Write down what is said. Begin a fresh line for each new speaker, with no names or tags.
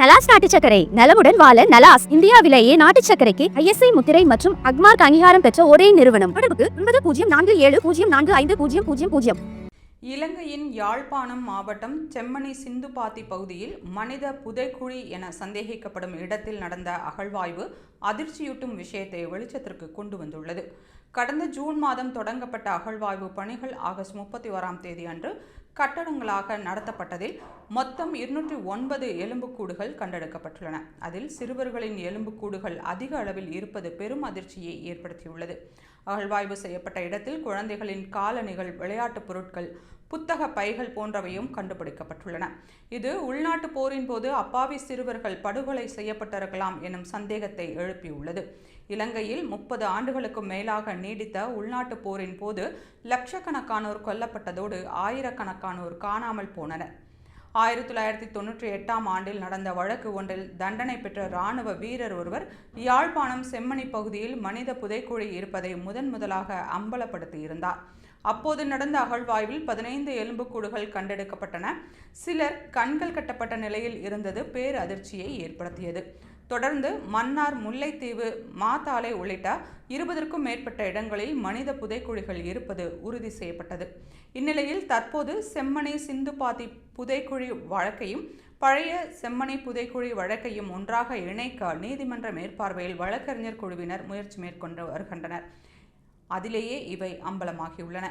நலாஸ் நாட்டு சக்கரை நலமுடன் வாழ நலாஸ் இந்தியாவிலேயே நாட்டு சக்கரைக்கு ஐஎஸ்ஐ முத்திரை மற்றும் அக்மார்க் அங்கீகாரம் பெற்ற ஒரே நிறுவனம். தொடர்புக்கு ஒன்பது பூஜ்ஜியம் நான்கு ஏழு பூஜ்ஜியம் நான்கு ஐந்து பூஜ்ஜியம் பூஜ்ஜியம் பூஜ்ஜியம்.
இலங்கையின் யாழ்ப்பாணம் மாவட்டம் செம்மணி சிந்துபாத்தி பகுதியில் மனித புதைக்குழி என சந்தேகிக்கப்படும் இடத்தில் நடந்த அகழ்வாய்வு அதிர்ச்சியூட்டும் விஷயத்தை வெளிச்சத்திற்கு கொண்டு வந்துள்ளது. கடந்த ஜூன் மாதம் தொடங்கப்பட்ட அகழ்வாய்வு பணிகள் ஆகஸ்ட் முப்பத்தி ஓராம் தேதி அன்று கட்டடங்களாக நடத்தப்பட்டதில் மொத்தம் இருநூற்றி ஒன்பது எலும்புக்கூடுகள் கண்டெடுக்கப்பட்டுள்ளன. அதில் சிறுவர்களின் எலும்புக்கூடுகள் அதிக அளவில் இருப்பது பெரும் அதிர்ச்சியை ஏற்படுத்தியுள்ளது. அகழ்வாய்வு செய்யப்பட்ட இடத்தில் குழந்தைகளின் காலணிகள் விளையாட்டுப் பொருட்கள் புத்தக பைகள் போன்றவையும் கண்டுபிடிக்கப்பட்டுள்ளன. இது உள்நாட்டு போரின் போது அப்பாவி சிறுவர்கள் படுகொலை செய்யப்பட்டிருக்கலாம் எனும் சந்தேகத்தை எழுப்பியுள்ளது. இலங்கையில் முப்பது ஆண்டுகளுக்கும் மேலாக நீடித்த உள்நாட்டு போரின் போது லட்சக்கணக்கானோர் கொல்லப்பட்டதோடு ஆயிரக்கணக்கானோர் காணாமல் போனனர் ஆயிரத்தி தொள்ளாயிரத்தி தொன்னூற்றி எட்டாம் ஆண்டில் நடந்த வழக்கு ஒன்றில் தண்டனை பெற்ற இராணுவ வீரர் ஒருவர் யாழ்ப்பாணம் செம்மணி பகுதியில் மனித புதைக்குழி இருப்பதை முதன் முதலாக அம்பலப்படுத்தியிருந்தார் அப்போது நடந்த அகழ்வாய்வில் பதினைந்து எலும்புக்கூடுகள் கண்டெடுக்கப்பட்டன. சிலர் கண்கள் கட்டப்பட்ட நிலையில் இருந்தது பேரதிர்ச்சியை ஏற்படுத்தியது. தொடர்ந்து மன்னார் முல்லைத்தீவு மாத்தாலை உள்ளிட்ட இருபதற்கும் மேற்பட்ட இடங்களில் மனித புதைக்குழிகள் இருப்பது உறுதி செய்யப்பட்டது. இந்நிலையில் தற்போது செம்மனை சிந்துபாத்தி புதைக்குழி வழக்கையும் பழைய செம்மனை புதைக்குழி வழக்கையும் ஒன்றாக இணைக்க நீதிமன்ற மேற்பார்வையில் வழக்கறிஞர் குழுவினர் முயற்சி மேற்கொண்டு வருகின்றனர். அதிலேயே இவை அம்பலமாகியுள்ளன.